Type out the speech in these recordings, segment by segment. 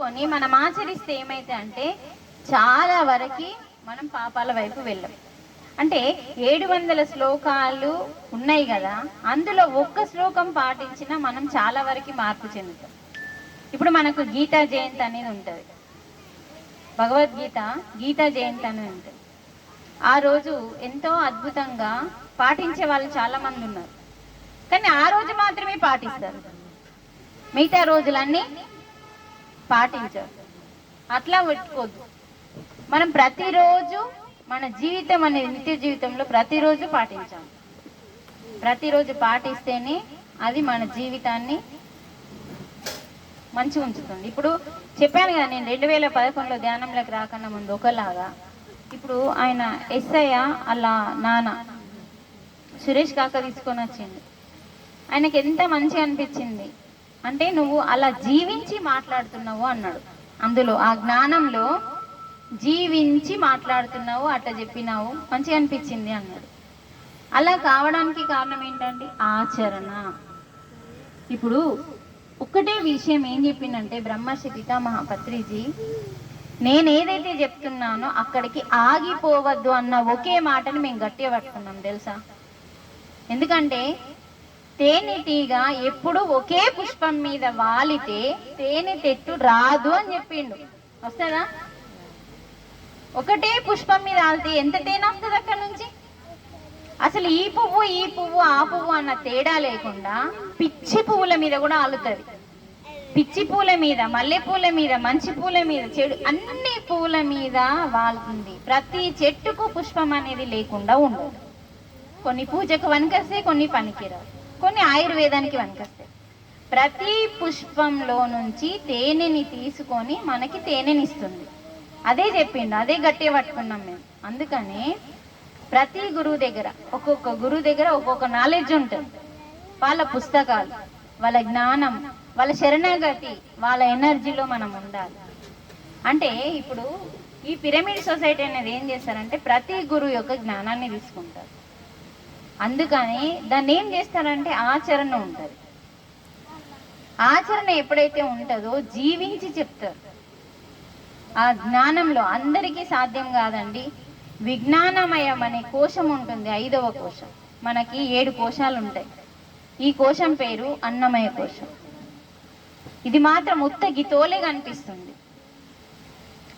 కొని మనం ఆచరిస్తే ఏమైతే అంటే చాలా వరకు మనం పాపాల వైపు వెళ్ళం. అంటే ఏడు వందల శ్లోకాలు ఉన్నాయి కదా అందులో ఒక్క శ్లోకం పాటించినా మనం చాలా వరకు మార్పు చెందుతాం. ఇప్పుడు మనకు గీతా జయంతి అనేది ఉంటుంది. భగవద్గీత గీతా జయంతి అనేది ఉంటుంది. ఆ రోజు ఎంతో అద్భుతంగా పాటించే వాళ్ళు చాలా మంది ఉన్నారు. కానీ ఆ రోజు మాత్రమే పాటిస్తారు. మిగతా రోజులన్నీ పాటించారు. అట్లా పెట్టుకోవద్దు మనం ప్రతిరోజు మన జీవితం అనేది నిత్య జీవితంలో ప్రతిరోజు పాటించాలి ప్రతిరోజు పాటిస్తేనే అది మన జీవితాన్ని మంచిగా ఉంచుతుంది. ఇప్పుడు చెప్పాను కదా నేను రెండు వేల పదకొండులో ధ్యానంలోకి రాకన్నా ముందు ఒకలాగా. ఇప్పుడు ఆయన ఎస్ఐ అలా నాన్న సురేష్ కాక తీసుకొని వచ్చింది ఆయనకి ఎంత మంచిగా అనిపించింది? అంటే నువ్వు అలా జీవించి మాట్లాడుతున్నావు అన్నాడు. అందులో ఆ జ్ఞానంలో జీవించి మాట్లాడుతున్నావు అట్లా చెప్పినావు మంచిగా అనిపించింది అన్నాడు. అలా కావడానికి కారణం ఏంటండి? ఆచరణ. ఇప్పుడు ఒక్కటే విషయం ఏం చెప్పిందంటే బ్రహ్మర్షి పితామహ పత్రిజీ నేను ఏదైతే చెప్తున్నానో అక్కడికి ఆగిపోవద్దు అన్న ఒకే మాటని మేము గట్టిగా పట్టుకున్నాం తెలుసా? ఎందుకంటే తేనెటీగ ఎప్పుడు ఒకే పుష్పం మీద వాలితే తేనె తెట్టు రాదు అని చెప్పిండు. వస్తుందా? ఒకటే పుష్పం మీద ఆలితే ఎంత తేనె వస్తుంది అక్కడ నుంచి? అసలు ఈ పువ్వు ఈ పువ్వు ఆ పువ్వు అన్న తేడా లేకుండా పిచ్చి పువ్వుల మీద కూడా ఆలుతుంది. పిచ్చి పూల మీద మల్లె పూల మీద మంచి పూల మీద చెడు అన్ని పూల మీద వాలుతుంది. ప్రతి చెట్టుకు పుష్పం అనేది లేకుండా ఉండదు. కొన్ని పూజకు వనికస్తే కొన్ని పనికిరావు. కొన్ని ఆయుర్వేదానికి వనికొస్తాయి. ప్రతి పుష్పంలో నుంచి తేనెని తీసుకొని మనకి తేనెనిస్తుంది. అదే చెప్పిండు అదే గట్టిగా పట్టుకున్నాం మేము. అందుకని ప్రతి గురువు దగ్గర ఒక్కొక్క గురువు దగ్గర ఒక్కొక్క నాలెడ్జ్ ఉంటుంది. వాళ్ళ పుస్తకాలు వాళ్ళ జ్ఞానం వాళ్ళ శరణాగతి వాళ్ళ ఎనర్జీలో మనం ఉండాలి. అంటే ఇప్పుడు ఈ పిరమిడ్ సొసైటీ అనేది ఏం చేస్తారంటే ప్రతి గురువు యొక్క జ్ఞానాన్ని తీసుకుంటారు. అందుకని దాన్ని ఏం చేస్తారంటే ఆచరణ ఉంటుంది. ఆచరణ ఎప్పుడైతే ఉంటుందో జీవించి చెప్తారు. ఆ జ్ఞానంలో అందరికీ సాధ్యం కాదండి. విజ్ఞానమయం అనే కోశం ఉంటుంది ఐదవ కోశం. మనకి ఏడు కోశాలు ఉంటాయి. ఈ కోశం పేరు అన్నమయ కోశం. ఇది మాత్రం ఉత్త తోలే కనిపిస్తుంది.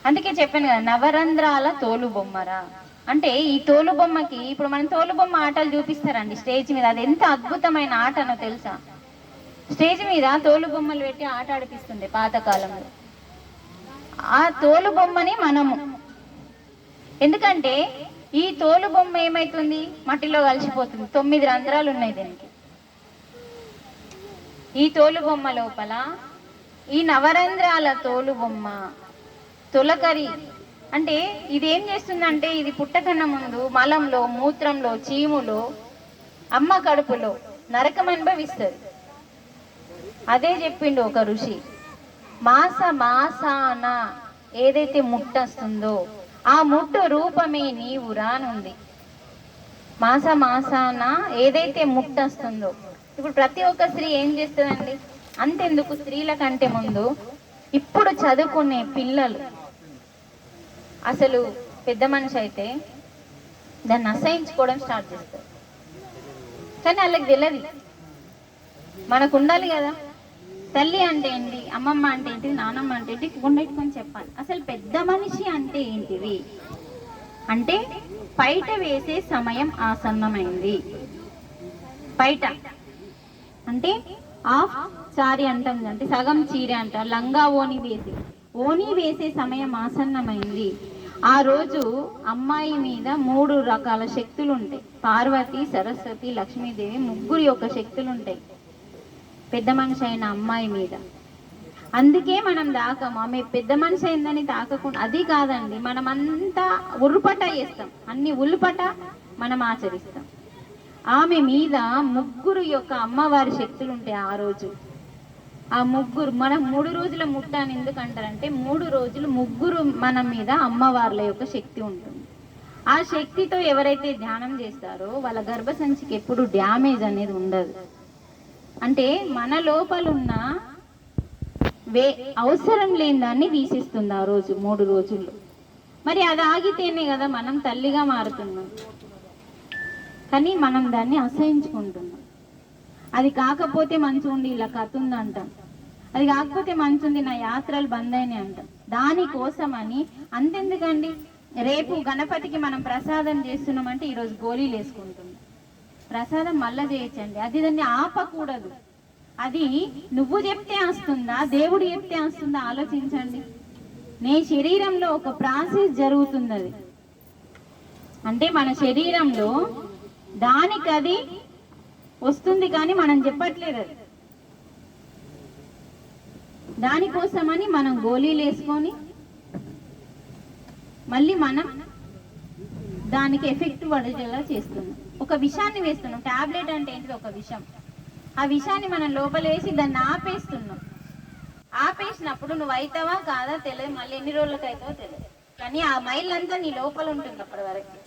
అందుకే చెప్పాను కదా నవరంధ్రాల తోలు బొమ్మరా అంటే ఈ తోలు బొమ్మకి ఇప్పుడు మనం తోలు బొమ్మ ఆటలు చూపిస్తారండి. స్టేజ్ మీద అది ఎంత అద్భుతమైన ఆటనో తెలుసా? స్టేజ్ మీద తోలు బొమ్మలు పెట్టి ఆట ఆడిపిస్తుంది పాతకాలంలో. ఆ తోలు బొమ్మని మనము. ఎందుకంటే ఈ తోలు బొమ్మ ఏమైతుంది? మట్టిలో కలిసిపోతుంది. తొమ్మిది రంధ్రాలు ఉన్నాయి దీనికి. ఈ తోలు బొమ్మ లోపల ఈ నవరంధ్రాల తోలు బొమ్మ తొలకరి అంటే ఇది ఏం చేస్తుందంటే ఇది పుట్టకన్నా ముందు మలంలో మూత్రంలో చీములో అమ్మ కడుపులో నరకం అనుభవిస్తుంది. అదే చెప్పిండు ఒక ఋషి. మాస మాసాన ఏదైతే ముట్టొస్తుందో ఆ ముట్టు రూపమే నీవు రానుంది. మాస మాసాన ఏదైతే ముట్టొస్తుందో ఇప్పుడు ప్రతి ఒక్క స్త్రీ ఏం చేస్తుందండి? అంతెందుకు? స్త్రీల కంటే ముందు ఇప్పుడు చదువుకునే పిల్లలు అసలు పెద్ద మనిషి అయితే దాన్ని అసహించుకోవడం స్టార్ట్ చేస్తారు కానీ వాళ్ళకి తెలియదు మనకు ఉండాలి కదా. తల్లి అంటే ఏంటి అమ్మమ్మ అంటే ఏంటి నానమ్మ అంటే ఏంటి గుండెట్టుకొని చెప్పాలి. అసలు పెద్ద మనిషి అంటే ఏంటిది? అంటే పైట వేసే సమయం ఆసన్నమైంది. పైట అంటే ఆఫ్ సారీ అంటాం అంటే సగం చీర అంటారు లంగా ఓని వేసి ఓని వేసే సమయం ఆసన్నమైంది. ఆ రోజు అమ్మాయి మీద మూడు రకాల శక్తులు ఉంటాయి పార్వతి సరస్వతి లక్ష్మీదేవి ముగ్గురు యొక్క శక్తులు ఉంటాయి పెద్ద మనిషి అయిన అమ్మాయి మీద. అందుకే మనం తాకము. ఆమె పెద్ద మనిషి అయిందని తాకకుండా అది కాదండి మనం అంతా ఉరుపట చేస్తాం అన్ని ఉల్లుపట మనం ఆచరిస్తాం. ఆమె మీద ముగ్గురు యొక్క అమ్మవారి శక్తులు ఉంటాయి ఆ రోజు. ఆ ముగ్గురు మనం మూడు రోజుల ముట్ట అని ఎందుకు అంటారంటే మూడు రోజులు ముగ్గురు మన మీద అమ్మవార్ల యొక్క శక్తి ఉంటుంది. ఆ శక్తితో ఎవరైతే ధ్యానం చేస్తారో వాళ్ళ గర్భసంచికి ఎప్పుడు డ్యామేజ్ అనేది ఉండదు. అంటే మన లోపల ఉన్న వే అవసరం లేని దాన్ని తీసిస్తుంది ఆ రోజు మూడు రోజుల్లో. మరి అది ఆగితేనే కదా మనం తల్లిగా మారుతున్నాం. కానీ మనం దాన్ని అసహించుకుంటున్నాం. అది కాకపోతే మంచి ఉండి ఇలా కథ ఉందంటాం అంటాం అది కాకపోతే మంచుంది నా యాత్రలు బంద్ అయినాయి అంటాం. దానికోసమని అంతెందుకండి? రేపు గణపతికి మనం ప్రసాదం చేస్తున్నామంటే ఈరోజు గోళీలు వేసుకుంటున్నాం. ప్రసాదం మళ్ళా చేయొచ్చండి అది దాన్ని ఆపకూడదు. అది నువ్వు చెప్తే వస్తుందా దేవుడు చెప్తే వస్తుందా ఆలోచించండి. నీ శరీరంలో ఒక ప్రాసెస్ జరుగుతుంది అది అంటే మన శరీరంలో దానికి అది వస్తుంది కానీ మనం చెప్పట్లేదు అది. దానికోసమని మనం గోళీలు వేసుకొని మళ్ళీ మనం దానికి ఎఫెక్ట్ పడేలా చేస్తున్నాం. ఒక విషాన్ని వేస్తున్నాం. టాబ్లెట్ అంటే ఏంటిది? ఒక విషం. ఆ విషాన్ని మనం లోపల వేసి దాన్ని ఆపేస్తున్నాం. ఆపేసినప్పుడు నువ్వు అవుతావా కాదా తెలియదు. మళ్ళీ ఎన్ని రోజులకు అవుతావో తెలియదు. కానీ ఆ మైల్ అంతా నీ లోపల ఉంటుంది అప్పటి వరకు.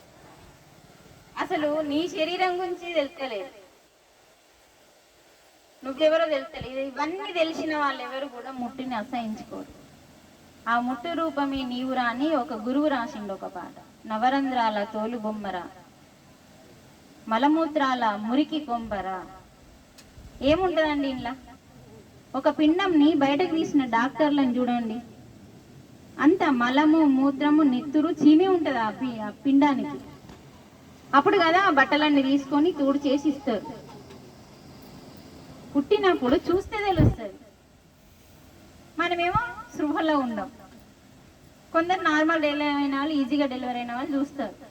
అసలు నీ శరీరం గురించి తెలుస్తలేదు నువ్వెవరో తెలుస్తలేదు ఇవన్నీ తెలిసిన వాళ్ళు ఎవరు కూడా ముట్టిని అసహించుకోరు. ఆ ముట్టు రూపమే నీవురా అని ఒక గురువు రాసిండు ఒక పాట. నవరంధ్రాల తోలు బొమ్మరా మలమూత్రాల మురికి కొంబరా. ఏముంటదండి ఇంట్లో? ఒక పిండంని బయటకు తీసిన డాక్టర్లను చూడండి. అంత మలము మూత్రము నెత్తురు చీమి ఉంటది ఆ పి- ఆ పిండానికి. అప్పుడు కదా ఆ బట్టలన్నీ తీసుకొని తూడు చేసి ఇస్తారు. పుట్టినప్పుడు చూస్తే తెలుస్తుంది. మనమేమో సృహలో ఉండం. కొందరు నార్మల్ డెలివరీ అయిన వాళ్ళు ఈజీగా డెలివరీ అయిన వాళ్ళు చూస్తారు.